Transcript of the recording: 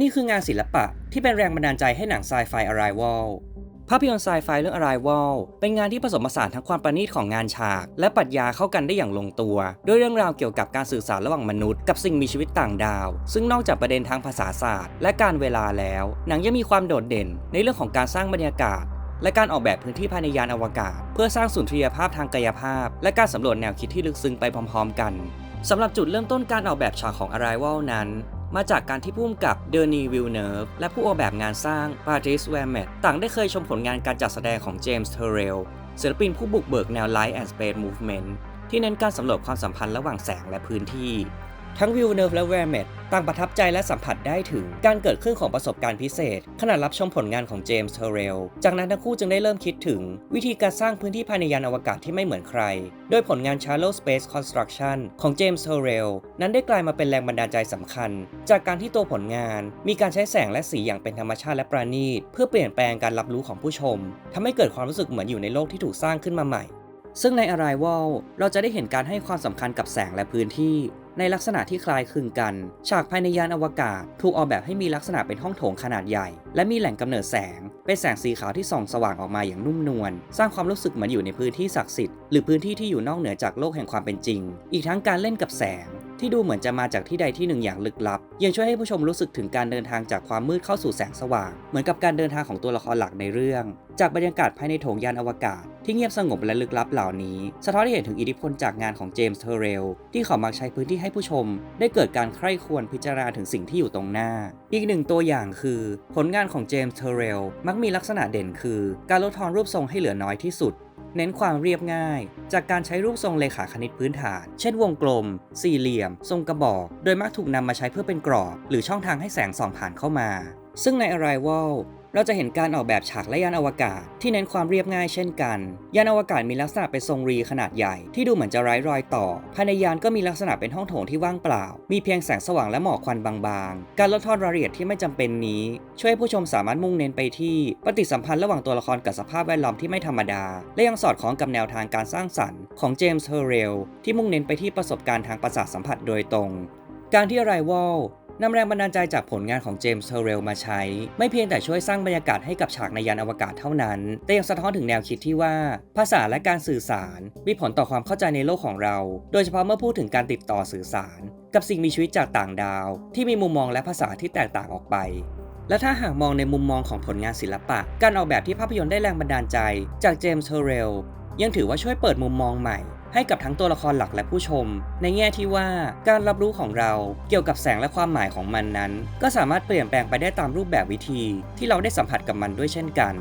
นี่คืองานศิลปะที่เป็นแรงบันดาลใจให้หนังไซไฟ Arrival ภาพยนตร์ไซไฟเรื่อง Arrival เป็นงานที่ผสมผสานทั้งความประณีตของงานฉาก และปรัชญาเข้ากันได้อย่างลงตัวด้วยเรื่องราวเกี่ยวกับการสื่อสารระหว่างมนุษย์กับสิ่งมีชีวิตต่างดาว ซึ่งนอกจากประเด็นทางภาษาศาสตร์ และการเวลาแล้ว หนังยังมีความโดดเด่น ในเรื่องของการสร้างบรรยากาศ และการออกแบบพื้นที่ภายในยานอวกาศ เพื่อสร้างสุนทรียภาพทางกายภาพ และการสำรวจแนวคิดที่ลึกซึ้งไปพร้อม ๆ กันสำหรับจุดเริ่มต้นการออกแบบฉากของ Arrival นั้น มาจากการที่ผู้กำกับเดอร์นีวิลเนฟและผู้ออกแบบงานสร้างปาทริสแวร์เมตต่างได้เคยชมผลงานการจัดแสดงของเจมส์เทเรลศิลปินผู้บุกเบิกแนวไลท์แอนด์สเปซมูฟเมนต์ที่เน้นการสำรวจความสัมพันธ์ระหว่างแสงและพื้นที่ ทั้งวิลเนฟและแวร์เมตต่างประทับใจและสัมผัสได้ถึงการเกิดขึ้นของประสบการณ์พิเศษ ขณะรับชมผลงานของเจมส์เทเรล จากนั้นทั้งคู่จึงได้เริ่มคิดถึง วิธีการสร้างพื้นที่ภายในยานอวกาศที่ไม่เหมือนใคร โดยผลงาน Shallow Space Construction ของเจมส์เทเรล นั้นได้กลายมาเป็นแรงบันดาลใจสำคัญ จากการที่ตัวผลงาน มีการใช้แสงและสีอย่างเป็นธรรมชาติและประณีต เพื่อเปลี่ยนแปลงการรับรู้ของผู้ชมทำให้เกิดความรู้สึกเหมือนอยู่ในโลกที่ถูกสร้างขึ้นมาใหม่ซึ่งใน Arrival เราจะได้เห็นการให้ความสำคัญกับแสงและพื้นที่ ในลักษณะที่คล้ายคลึงกัน ฉากภายในยานอวกาศ ถูกออกแบบให้มีลักษณะเป็นห้องโถงขนาดใหญ่ และมีแหล่งกำเนิดแสง เป็นแสงสีขาวที่ส่องสว่างออกมาอย่างนุ่มนวล สร้างความรู้สึกเหมือนอยู่ในพื้นที่ศักดิ์สิทธิ์ หรือพื้นที่ที่อยู่นอกเหนือจากโลกแห่งความเป็นจริง อีกทั้งการเล่นกับแสงที่ดูเหมือนจะมาจากที่ใดที่หนึ่งอย่างลึกลับ ยังช่วยให้ผู้ชมรู้สึกถึงการเดินทางจากความมืดเข้าสู่แสงสว่าง เหมือนกับการเดินทางของตัวละครหลักในเรื่อง จากบรรยากาศภายในโถงยานอวกาศ ที่เงียบสงบและลึกลับเหล่านี้ สะท้อนให้เห็นถึงอิทธิพลจากงานของเจมส์เทเรลที่เขามักใช้พื้นที่ให้ผู้ชม ได้เกิดการใคร่ครวญพิจารณาถึงสิ่งที่อยู่ตรงหน้า อีกหนึ่งตัวอย่างคือ ผลงานของเจมส์เทเรลมักมีลักษณะเด่นคือ การลดทอนรูปทรงให้เหลือน้อยที่สุดเน้นความเรียบง่าย จากการใช้รูปทรงเลขาคณิตพื้นฐาน เช่นวงกลม สี่เหลี่ยม ทรงกระบอก โดยมักถูกนำมาใช้เพื่อเป็นกรอบ หรือช่องทางให้แสงส่องผ่านเข้ามา ซึ่งใน Arrival เราจะเห็นการออกแบบฉากและยานอวกาศ ที่เน้นความเรียบง่ายเช่นกัน ยานอวกาศมีลักษณะเป็นทรงรีขนาดใหญ่ที่ดูเหมือนจะไร้รอยต่อ ภายในยานก็มีลักษณะเป็นห้องโถงที่ว่างเปล่า มีเพียงแสงสว่างและหมอกควันบางๆ การลดทอนรายละเอียดที่ไม่จำเป็นนี้ ช่วยให้ผู้ชมสามารถมุ่งเน้นไปที่ ปฏิสัมพันธ์ระหว่างตัวละครกับสภาพแวดล้อมที่ไม่ธรรมดา และยังสอดคล้องกับแนวทางการสร้างสรรค์ของเจมส์เฮอร์เรลที่มุ่งเน้นไปที่ประสบการณ์ทางประสาทสัมผัสโดยตรง การที่ Arrival นำแรงบันดาลใจจากผลงานของเจมส์เทอร์เรลมาใช้ ไม่เพียงแต่ช่วยสร้างบรรยากาศให้กับฉากในยานอวกาศเท่านั้น แต่ยังสะท้อนถึงแนวคิดที่ว่า ภาษาและการสื่อสาร มีผลต่อความเข้าใจในโลกของเรา โดยเฉพาะเมื่อพูดถึงการติดต่อสื่อสาร กับสิ่งมีชีวิตจากต่างดาว ที่มีมุมมองและภาษาที่แตกต่างออกไปและถ้าหากมองในมุมมองของผลงานศิลปะ การออกแบบที่ภาพยนตร์ได้แรงบันดาลใจ จากเจมส์เทอร์เรลยังถือว่าช่วยเปิดมุมมองใหม่ ให้กับทั้งตัวละครหลักและผู้ชม ในแง่ที่ว่าการรับรู้ของเราเกี่ยวกับแสงและความหมายของมันนั้น ก็สามารถเปลี่ยนแปลงไปได้ตามรูปแบบวิธี ที่เราได้สัมผัสกับมันด้วยเช่นกัน